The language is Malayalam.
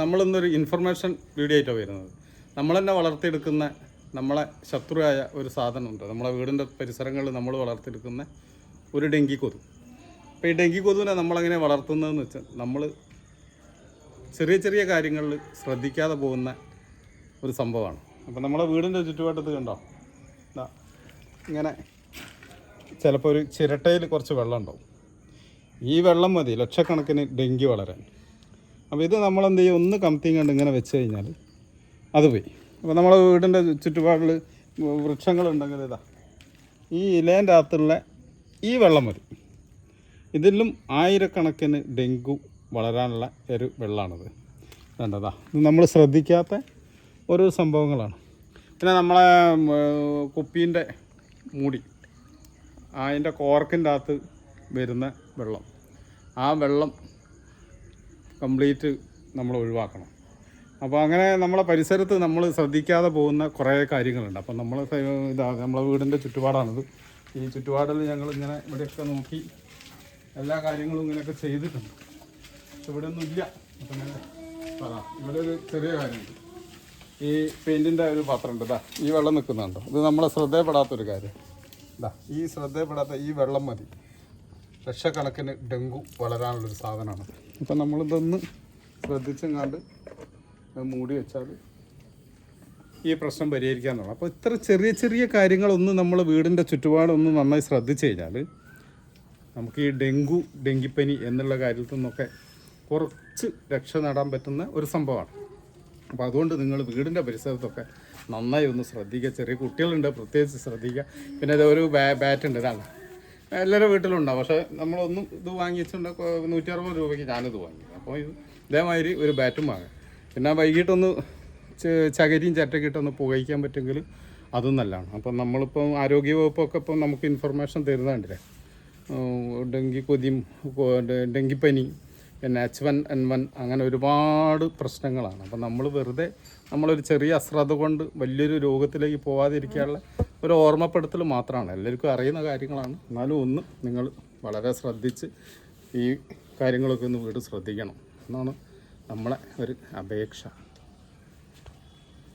നമ്മളിന്നൊരു ഇൻഫർമേഷൻ വീഡിയോ ആയിട്ടാണ് വരുന്നത്. നമ്മൾ തന്നെ വളർത്തിയെടുക്കുന്ന നമ്മളെ ശത്രുവായ ഒരു സാധനമുണ്ട്. നമ്മളെ വീടിന്റെ പരിസരങ്ങളിൽ നമ്മൾ വളർത്തിയെടുക്കുന്ന ഒരു ഡെങ്കി കൊതു. അപ്പോൾ ഈ ഡെങ്കി കൊതുവിനെ നമ്മളെങ്ങനെ വളർത്തുന്നതെന്ന് വെച്ചാൽ നമ്മൾ ചെറിയ ചെറിയ കാര്യങ്ങളിൽ ശ്രദ്ധിക്കാതെ പോകുന്ന ഒരു സംഭവമാണ്. അപ്പോൾ നമ്മളെ വീടിന്റെ ചുറ്റുപാട്ടത്ത് കണ്ടോ? ഇങ്ങനെ ചിലപ്പോൾ ഒരു ചിരട്ടയിൽ കുറച്ച് വെള്ളം ഉണ്ടാവും. ഈ വെള്ളം മതി ലക്ഷക്കണക്കിന് ഡെങ്കി വളരാൻ. അപ്പോൾ ഇത് നമ്മളെന്ത് ചെയ്യും? ഒന്ന് കമത്തിയും കണ്ട് ഇങ്ങനെ വെച്ച് കഴിഞ്ഞാൽ അത് പോയി. അപ്പോൾ നമ്മളെ വീടിന്റെ ചുറ്റുപാടിൽ വൃക്ഷങ്ങളുണ്ടെങ്കിൽ ഇതാ ഈ ഇലേന്റെ അകത്തുള്ള ഈ വെള്ളം വരും ഇതിലും ആയിരക്കണക്കിന് ഡെങ്കു വളരാനുള്ള ഒരു വെള്ളമാണിത് വേണ്ടതാ ഇത് നമ്മൾ ശ്രദ്ധിക്കാത്ത ഓരോ സംഭവങ്ങളാണ്. പിന്നെ നമ്മളെ കുപ്പീന്റെ മൂടി അതിന്റെ കോർക്കിന്റെ അകത്ത് വരുന്ന വെള്ളം. ആ വെള്ളം കംപ്ലീറ്റ് നമ്മൾ ഒഴിവാക്കണം. അപ്പോൾ അങ്ങനെ നമ്മളെ പരിസരത്ത് നമ്മൾ ശ്രദ്ധിക്കാതെ പോകുന്ന കുറേ കാര്യങ്ങളുണ്ട്. അപ്പം നമ്മൾ ഇതാ നമ്മളെ വീടിന്റെ ചുറ്റുപാടാണിത്. ഈ ചുറ്റുപാടിൽ ഞങ്ങൾ ഇങ്ങനെ ഇവിടെയൊക്കെ നോക്കി എല്ലാ കാര്യങ്ങളും ഇങ്ങനെയൊക്കെ ചെയ്തിട്ടുണ്ട്. പക്ഷെ ഇവിടെ ഒന്നും ഇല്ല. അപ്പം ഇവിടെ ഒരു ചെറിയ കാര്യമുണ്ട്. ഈ പെയിന്റിന്റെ ഒരു പാത്രം ഉണ്ട് ഇതാ ഈ വെള്ളം നിൽക്കുന്നുണ്ടോ? ഇത് നമ്മളെ ശ്രദ്ധയപ്പെടാത്തൊരു കാര്യം. ഇതാ ഈ ശ്രദ്ധയപ്പെടാത്ത ഈ വെള്ളം മതി. ലക്ഷക്കണക്കിന് ഡെങ്കു വളരാനുള്ളൊരു സാധനമാണ്. അപ്പം നമ്മളിതൊന്ന് ശ്രദ്ധിച്ചെങ്ങാണ്ട് മൂടി വെച്ചാൽ ഈ പ്രശ്നം പരിഹരിക്കാന്നുള്ളത് അപ്പോൾ ഇത്ര ചെറിയ ചെറിയ കാര്യങ്ങളൊന്നും നമ്മൾ വീടിന്റെ ചുറ്റുപാടൊന്ന് നന്നായി ശ്രദ്ധിച്ചു കഴിഞ്ഞാൽ നമുക്ക് ഈ ഡെങ്കു ഡെങ്കിപ്പനി എന്നുള്ള കാര്യത്തിൽ നിന്നൊക്കെ കുറച്ച് രക്ഷ നേടാൻ പറ്റുന്ന ഒരു സംഭവമാണ്. അപ്പോൾ അതുകൊണ്ട് നിങ്ങൾ വീടിന്റെ പരിസരത്തൊക്കെ നന്നായി ഒന്ന് ശ്രദ്ധിക്കുക. ചെറിയ കുട്ടികളുണ്ട് പ്രത്യേകിച്ച് ശ്രദ്ധിക്കുക. പിന്നെ അതൊരു ബാ ബാറ്റ് ഉണ്ട് ഇതാണ്. എല്ലാവരുടെ വീട്ടിലുണ്ടാവും. പക്ഷേ നമ്മളൊന്നും ഇത് വാങ്ങി വെച്ചിട്ടുണ്ട് നൂറ്റി അറുപത് രൂപയ്ക്ക് ഞാനിത് വാങ്ങി. അപ്പോൾ ഇത് ഇതേമാതിരി ഒരു ബാറ്റും വാങ്ങാം. പിന്നെ വൈകിട്ടൊന്ന് ചകരിയും ചറ്റൊക്കെ ഇട്ടൊന്ന് പുകയ്ക്കാൻ പറ്റുമെങ്കിൽ അതും നല്ലതാണ്. അപ്പം നമ്മളിപ്പം ആരോഗ്യവകുപ്പൊക്കെ ഇപ്പം നമുക്ക് ഇൻഫർമേഷൻ തരുന്നുണ്ടല്ലേ? ഡെങ്കി കൊതിയും ഡെങ്കിപ്പനി പിന്നെ എച്ച് വൺ എൻ വൺ അങ്ങനെ ഒരുപാട് പ്രശ്നങ്ങളാണ്. അപ്പം നമ്മൾ വെറുതെ നമ്മളൊരു ചെറിയ അശ്രദ്ധ കൊണ്ട് വലിയൊരു രോഗത്തിലേക്ക് പോവാതിരിക്കാനുള്ള ഒരു ഓർമ്മപ്പെടുത്തൽ മാത്രമാണ്. എല്ലാവർക്കും അറിയുന്ന കാര്യങ്ങളാണ്. എന്നാലും ഒന്ന് നിങ്ങൾ വളരെ ശ്രദ്ധിച്ച് ഈ കാര്യങ്ങളൊക്കെ ഒന്ന് വീട് ശ്രദ്ധിക്കണം. എന്നാണ് നമ്മളെ ഒരു അപേക്ഷ.